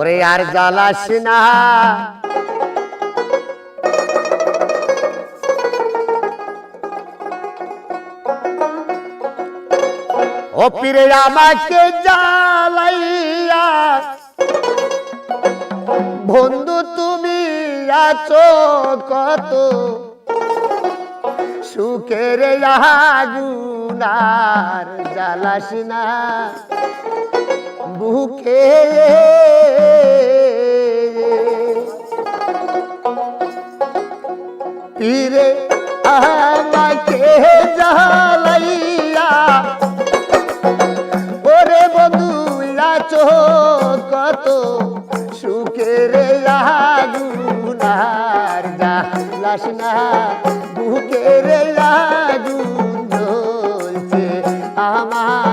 ওরে আর জ্বালাস না। ও পীরে আমাকে জ্বালাইয়া, বন্ধু তুমি আছো কত, সুখের আগুনার জ্বালাস না। বুকে পীরে আমাকে জ্বালাইয়া। ওরে বন্ধু আছো কত সুখের আগুনার জ্বালাস না, বুকের আগুন জ্বলছে আমার।